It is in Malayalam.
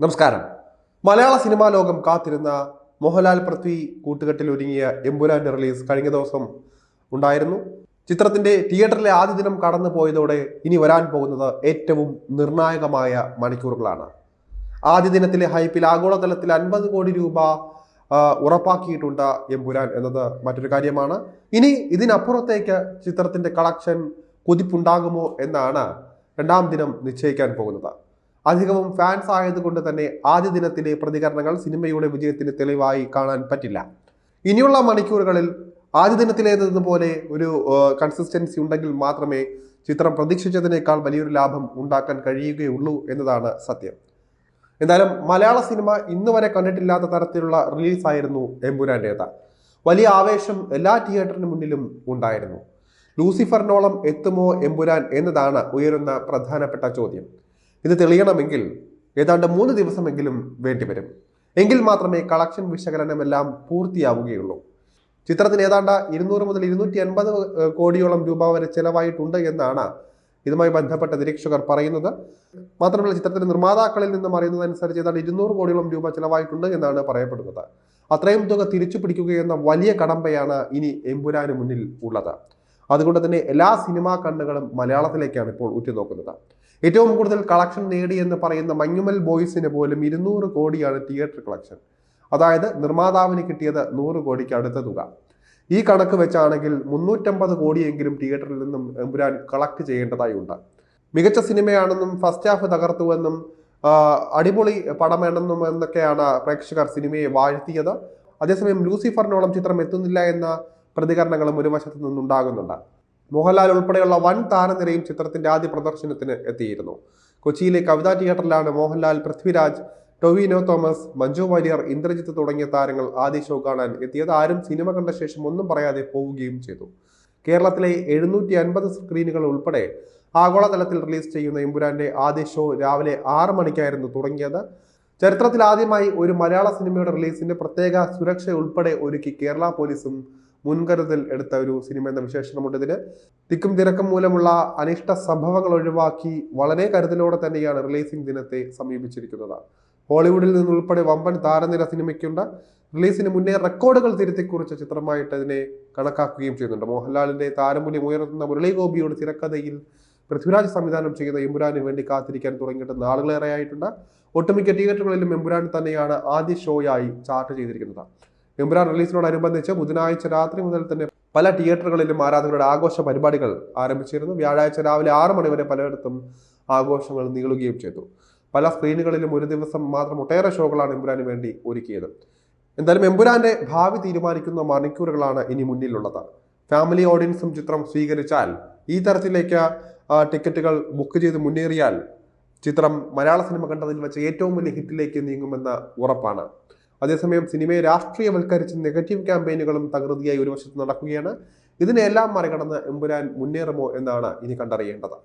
നമസ്കാരം. മലയാള സിനിമാ ലോകം കാത്തിരുന്ന മോഹൻലാൽ പൃഥ്വി കൂട്ടുകെട്ടിൽ ഒരുങ്ങിയ എമ്പുരാന്റെ റിലീസ് കഴിഞ്ഞ ദിവസം ഉണ്ടായിരുന്നു. ചിത്രത്തിന്റെ തിയേറ്ററിലെ ആദ്യ ദിനം കടന്നു പോയതോടെ ഇനി വരാൻ പോകുന്നത് ഏറ്റവും നിർണായകമായ മണിക്കൂറുകളാണ്. ആദ്യ ദിനത്തിലെ ഹൈപ്പിൽ ആഗോളതലത്തിൽ അൻപത് കോടി രൂപ ഉറപ്പാക്കിയിട്ടുണ്ട് എമ്പുരാൻ എന്നത് മറ്റൊരു കാര്യമാണ്. ഇനി ഇതിനപ്പുറത്തേക്ക് ചിത്രത്തിന്റെ കളക്ഷൻ കുതിപ്പുണ്ടാകുമോ എന്നാണ് രണ്ടാം ദിനം നിശ്ചയിക്കാൻ പോകുന്നത്. അധികവും ഫാൻസ് ആയതുകൊണ്ട് തന്നെ ആദ്യ ദിനത്തിലെ പ്രതികരണങ്ങൾ സിനിമയുടെ വിജയത്തിന് തെളിവായി കാണാൻ പറ്റില്ല. ഇനിയുള്ള മണിക്കൂറുകളിൽ ആദ്യ ദിനത്തിലേതുപോലെ ഒരു കൺസിസ്റ്റൻസി ഉണ്ടെങ്കിൽ മാത്രമേ ചിത്രം പ്രതീക്ഷിച്ചതിനേക്കാൾ വലിയൊരു ലാഭം ഉണ്ടാക്കാൻ കഴിയുകയുള്ളൂ എന്നതാണ് സത്യം. എന്തായാലും മലയാള സിനിമ ഇന്ന് വരെ കണ്ടിട്ടില്ലാത്ത തരത്തിലുള്ള റിലീസായിരുന്നു എമ്പുരാന്റേത് വലിയ ആവേശം എല്ലാ തിയേറ്ററിന് മുന്നിലും ഉണ്ടായിരുന്നു. ലൂസിഫറിനോളം എത്തുമോ എമ്പുരാൻ എന്നതാണ് ഉയരുന്ന പ്രധാനപ്പെട്ട ചോദ്യം. ഇത് തെളിയണമെങ്കിൽ ഏതാണ്ട് മൂന്ന് ദിവസമെങ്കിലും വേണ്ടിവരും എങ്കിൽ മാത്രമേ കളക്ഷൻ വിശകലനമെല്ലാം പൂർത്തിയാവുകയുള്ളൂ. ചിത്രത്തിന് ഏതാണ്ട് ഇരുന്നൂറ് മുതൽ ഇരുന്നൂറ്റി എൺപത് കോടിയോളം രൂപ വരെ ചെലവായിട്ടുണ്ട് എന്നാണ് ഇതുമായി ബന്ധപ്പെട്ട നിരീക്ഷകർ പറയുന്നത്. മാത്രമല്ല ചിത്രത്തിന്റെ നിർമ്മാതാക്കളിൽ നിന്നും അറിയുന്നതനുസരിച്ച് ഏതാണ്ട് ഇരുന്നൂറ് കോടിയോളം രൂപ ചെലവായിട്ടുണ്ട് എന്നാണ് പറയപ്പെടുന്നത്. അത്രയും തുക തിരിച്ചു പിടിക്കുകയെന്ന വലിയ കടമ്പയാണ് ഇനി എമ്പുരാന് മുന്നിൽ ഉള്ളത്. അതുകൊണ്ട് തന്നെ എല്ലാ സിനിമാ കണ്ണുകളും മലയാളത്തിലേക്കാണ് ഇപ്പോൾ ഉറ്റുനോക്കുന്നത്. ഏറ്റവും കൂടുതൽ കളക്ഷൻ നേടി എന്ന് പറയുന്ന മഞ്ഞുമൽ ബോയ്സിന് പോലും ഇരുന്നൂറ് കോടിയാണ് തിയേറ്റർ കളക്ഷൻ. അതായത് നിർമ്മാതാവിന് കിട്ടിയത് നൂറ് കോടിക്ക് അടുത്ത തുക. ഈ കണക്ക് വെച്ചാണെങ്കിൽ മുന്നൂറ്റമ്പത് കോടിയെങ്കിലും തിയേറ്ററിൽ നിന്നും എമ്പുരാൻ കളക്ട് ചെയ്യേണ്ടതായി ഉണ്ട് മികച്ച സിനിമയാണെന്നും ഫസ്റ്റ് ഹാഫ് തകർത്തുവെന്നും അടിപൊളി വേണമെന്നും എന്നൊക്കെയാണ് പ്രേക്ഷകർ സിനിമയെ വാഴ്ത്തിയത്. അതേസമയം ലൂസിഫറിനോളം ചിത്രം എത്തുന്നില്ല എന്ന പ്രതികരണങ്ങളും ഒരു വശത്തു നിന്നുണ്ടാകുന്നുണ്ട്. മോഹൻലാൽ ഉൾപ്പെടെയുള്ള വൻ താരനിരയും ചിത്രത്തിന്റെ ആദ്യ പ്രദർശനത്തിന് എത്തിയിരുന്നു. കൊച്ചിയിലെ കവിതാ തിയേറ്ററിലാണ് മോഹൻലാൽ പൃഥ്വിരാജ് ടൊവിനോ തോമസ് മഞ്ജു വാര്യർ ഇന്ദ്രജിത്ത് തുടങ്ങിയ താരങ്ങൾ ആദ്യ ഷോ കാണാൻ എത്തിയത്. ആരും സിനിമ കണ്ട ശേഷം ഒന്നും പറയാതെ പോവുകയും ചെയ്തു. കേരളത്തിലെ എഴുന്നൂറ്റി അൻപത് സ്ക്രീനുകൾ ഉൾപ്പെടെ ആഗോളതലത്തിൽ റിലീസ് ചെയ്യുന്ന എമ്പുരാന്റെ ആദ്യ ഷോ രാവിലെ ആറ് മണിക്കായിരുന്നു തുടങ്ങിയത്. ചരിത്രത്തിൽ ആദ്യമായി ഒരു മലയാള സിനിമയുടെ റിലീസിന്റെ പ്രത്യേക സുരക്ഷ ഉൾപ്പെടെ ഒരുക്കി കേരള പോലീസും മുൻകരുതൽ എടുത്ത ഒരു സിനിമ എന്ന വിശേഷണമുണ്ട് ഇതിന് തിക്കും തിരക്കും മൂലമുള്ള അനിഷ്ട സംഭവങ്ങൾ ഒഴിവാക്കി വളരെ കരുതലോടെ തന്നെയാണ് റിലീസിംഗ് ദിനത്തെ സമീപിച്ചിരിക്കുന്നത്. ഹോളിവുഡിൽ നിന്നുൾപ്പെടെ വമ്പൻ താരനിര സിനിമയ്ക്കുണ്ട്. റിലീസിന് മുന്നേ റെക്കോർഡുകൾ തിരുത്തിക്കുറിച്ച ചിത്രമായിട്ട് ഇതിനെ കണക്കാക്കുകയും ചെയ്യുന്നുണ്ട്. മോഹൻലാലിന്റെ താരമൂല്യം ഉയർത്തുന്ന മുരളി ഗോപിയുടെ തിരക്കഥയിൽ പൃഥ്വിരാജ് സംവിധാനം ചെയ്യുന്ന എമ്പുരാന് വേണ്ടി കാത്തിരിക്കാൻ തുടങ്ങിയിട്ട് നാളുകളേറെയായിട്ടുണ്ട്. ഒട്ടുമിക്ക തിയേറ്ററുകളിലും എമ്പുരാൻ തന്നെയാണ് ആദ്യ ഷോയായി ചാർട്ട് ചെയ്തിരിക്കുന്നത്. എമ്പുരാൻ റിലീസിനോടനുബന്ധിച്ച് ബുധനാഴ്ച രാത്രി മുതൽ തന്നെ പല തിയേറ്ററുകളിലും ആരാധകരുടെ ആഘോഷ പരിപാടികൾ ആരംഭിച്ചിരുന്നു. വ്യാഴാഴ്ച രാവിലെ ആറ് മണിവരെ പലയിടത്തും ആഘോഷങ്ങൾ നീളുകയും ചെയ്തു. പല സ്ക്രീനുകളിലും ഒരു ദിവസം മാത്രം ഒട്ടേറെ ഷോകളാണ് എമ്പുരാന് വേണ്ടി ഒരുക്കിയത്. എന്തായാലും എമ്പുരാന്റെ ഭാവി തീരുമാനിക്കുന്ന മണിക്കൂറുകളാണ് ഇനി മുന്നിലുള്ളത്. ഫാമിലി ഓഡിയൻസും ചിത്രം സ്വീകരിച്ചാൽ ഈ തരത്തിലേക്ക് ടിക്കറ്റുകൾ ബുക്ക് ചെയ്ത് മുന്നേറിയാൽ ചിത്രം മലയാള സിനിമ കണ്ടതിൽ വെച്ച് ഏറ്റവും വലിയ ഹിറ്റിലേക്ക് നീങ്ങുമെന്ന ഉറപ്പാണ്. അതേസമയം സിനിമയെ രാഷ്ട്രീയവൽക്കരിച്ച് നെഗറ്റീവ് ക്യാമ്പയിനുകളും തകൃതിയായി ഒരു വശത്ത് നടക്കുകയാണ്. ഇതിനെല്ലാം മറികടന്ന് എമ്പുരാൻ മുന്നേറുമോ എന്നാണ് ഇനി കണ്ടറിയേണ്ടത്.